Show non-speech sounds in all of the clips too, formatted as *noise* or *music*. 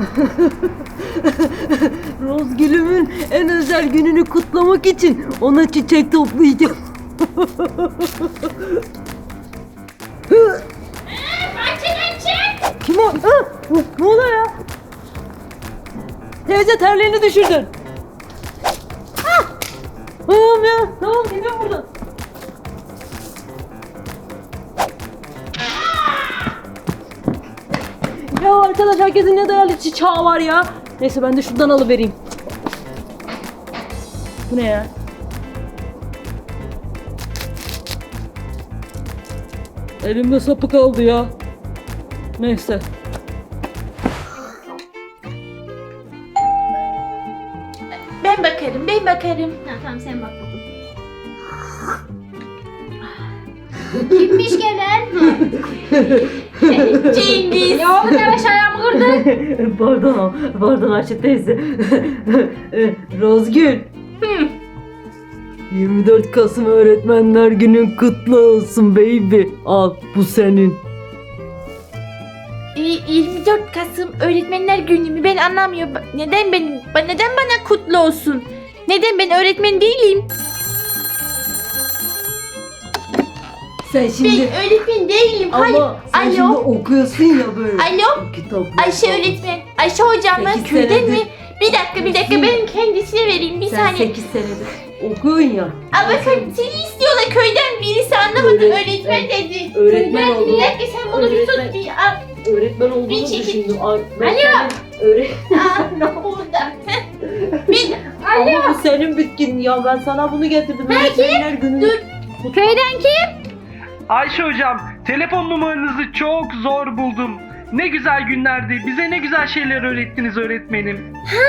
*laughs* Rozgül'ümün en özel gününü kutlamak için ona çiçek toplayacağım. Bahçeden *laughs* çık. Kim o? Ha? Ne oluyor ya? Teyze terliğini düşürdün. Ah! Tamam ya. Tamam gidiyorum buradan. Ya arkadaş herkesin ne değerli çiçeği var ya. Neyse ben de şuradan alıvereyim. Bu ne ya? Elimde sapı kaldı ya. Neyse. Ben bakarım, ben bakarım. Ha, tamam sen bak bakalım. Kimmiş gelen? *laughs* Cengiz. ya oğlum yavaş ayağımı kırdın. *laughs* pardon, pardon Ayşe teyze. *laughs* Rozgül. 24 Kasım Öğretmenler Günün kutlu olsun baby. Al bu senin. Ee, 24 Kasım Öğretmenler Günü mü? Ben anlamıyorum. Neden benim? ba- Neden bana kutlu olsun? Neden ben öğretmen değilim? Sen şimdi Ben öğretmen değilim. Hayır. ama sen Alo. şimdi okuyorsun ya böyle. Alo. Kitap. Ayşe öğretmen. Ayşe hocamla Sekiz köyden senedir. mi? Bir dakika bir dakika ben kendisine vereyim bir Sen saniye. 8 senedir okuyorsun ya. Aa bakın seni istiyorlar köyden birisi anlamadım Öğretmen- öğretmen dedi. Öğretmen Köyden- oldu. Bir dakika sen bunu bir tut Öğretmen. bir al. Öğretmen olduğunu Bir çekil. düşündüm. Ay, ben Alo. senin Öğret Aa, *laughs* burada. *laughs* bir Ama bu senin bitkin ya. Ben sana bunu getirdim. Öğretmenler Günü. Dur. Köyden kim? Ayşe hocam, telefon numaranızı çok zor buldum. Ne güzel günlerdi. Bize ne güzel şeyler öğrettiniz öğretmenim. Ha,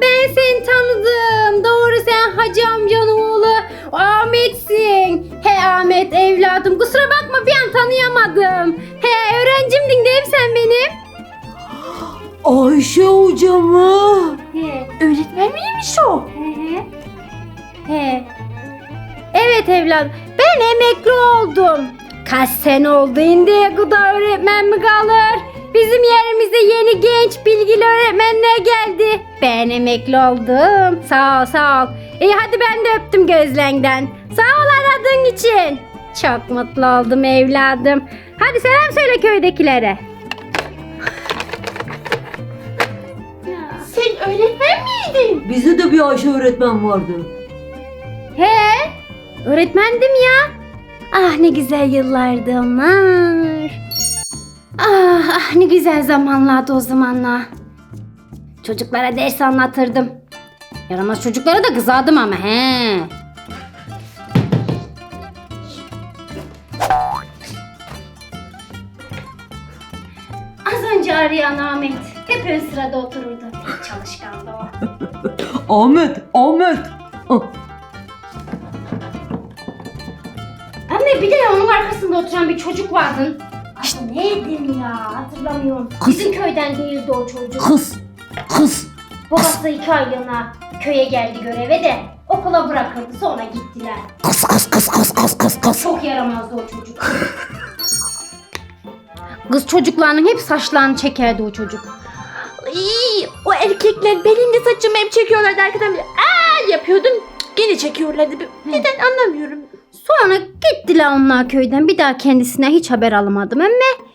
ben seni tanıdım. Doğru sen Hacı amcanın oğlu Ahmet'sin. He Ahmet evladım. Kusura bakma bir an tanıyamadım. He öğrencimdin değil mi sen benim? Ayşe hocamı. He. öğretmen miymiş o? He. He. Evet evladım. Ben emekli oldum. Kaç sene oldu indiye kadar öğretmen mi kalır? Bizim yerimize yeni genç bilgili öğretmenler geldi. Ben emekli oldum. Sağ ol sağ ol. İyi hadi ben de öptüm gözlerinden. Sağ ol aradığın için. Çok mutlu oldum evladım. Hadi selam söyle köydekilere. Sen öğretmen miydin? Bizde de bir Ayşe öğretmen vardı. He, öğretmendim ya. Ah ne güzel yıllardı onlar. Ah, ah ne güzel zamanlardı o zamanlar. Çocuklara ders anlatırdım. Yaramaz çocuklara da kızardım ama he. Az önce arayan Ahmet hep ön sırada otururdu. Pek çalışkandı o. Ahmet, Ahmet. Ah, Anne bir de onun arkasında oturan bir çocuk vardı. Ay neydim ya hatırlamıyorum. Kız. Bizim köyden değildi o çocuk. Kız, kız. Babası iki aylığına köye geldi göreve de okula bırakıldı sonra gittiler. Kız, kız, kız, kız, kız, kız, kız. Çok yaramazdı o çocuk. *laughs* Kız çocuklarının hep saçlarını çekerdi o çocuk. İyi, o erkekler benim de saçımı hep çekiyorlardı arkadan. böyle, Aa yapıyordum. Gene çekiyorlardı. Neden anlamıyorum. Sonra gittiler onlar köyden. Bir daha kendisine hiç haber alamadım ama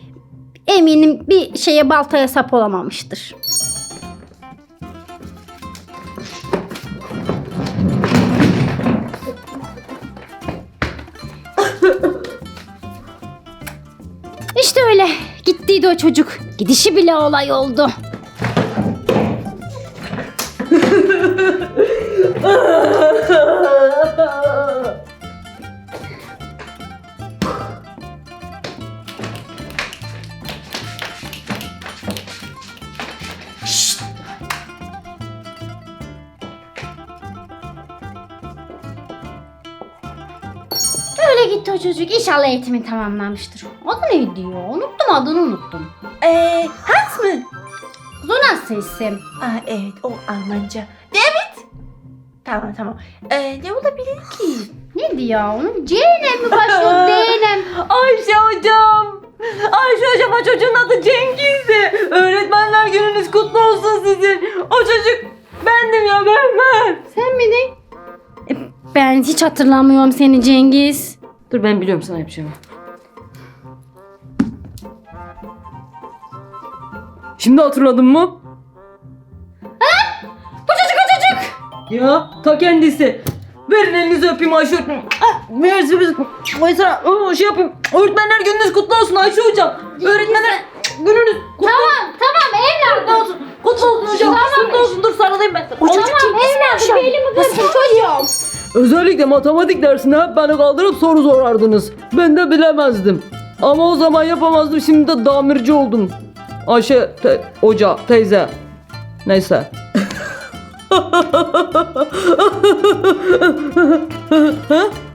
eminim bir şeye baltaya sap olamamıştır. *laughs* İşte öyle. Gittiydi o çocuk. Gidişi bile olay oldu. *laughs* Okula gitti o çocuk. İnşallah eğitimi tamamlamıştır. Adı ne diyor? Unuttum adını unuttum. Ee, Hans mı? Bu nasıl isim? Aa, evet o Almanca. David. Tamam tamam. Ee, ne olabilir ki? Ne diyor? Onun C mi başlıyor? *laughs* D? Ayşe hocam. Ayşe hocam o çocuğun adı Cengiz'di. Öğretmenler gününüz kutlu olsun sizin. O çocuk bendim ya ben ben. Sen miydin? Ben hiç hatırlamıyorum seni Cengiz. Dur ben biliyorum sana yapacağımı. Şimdi hatırladın mı? Bu çocuk o çocuk. Ya ta kendisi. Verin elinizi öpeyim Ayşe öğretmenim. Ah, Mersi biz. Mesela o şey yapayım. Öğretmenler gününüz kutlu olsun Ayşe hocam. Öğretmenler gününüz kutlu Tamam tamam evladım. olsun hocam. Kutlu olsun. Dur sarılayım ben. O çocuk Tamam Cengiz mi evladım Ayşe? belimi kırsın çocuğum. Özellikle matematik dersinde hep beni kaldırıp soru sorardınız. Ben de bilemezdim. Ama o zaman yapamazdım. Şimdi de damirci oldum. Ayşe te- hoca teyze. Neyse. *laughs*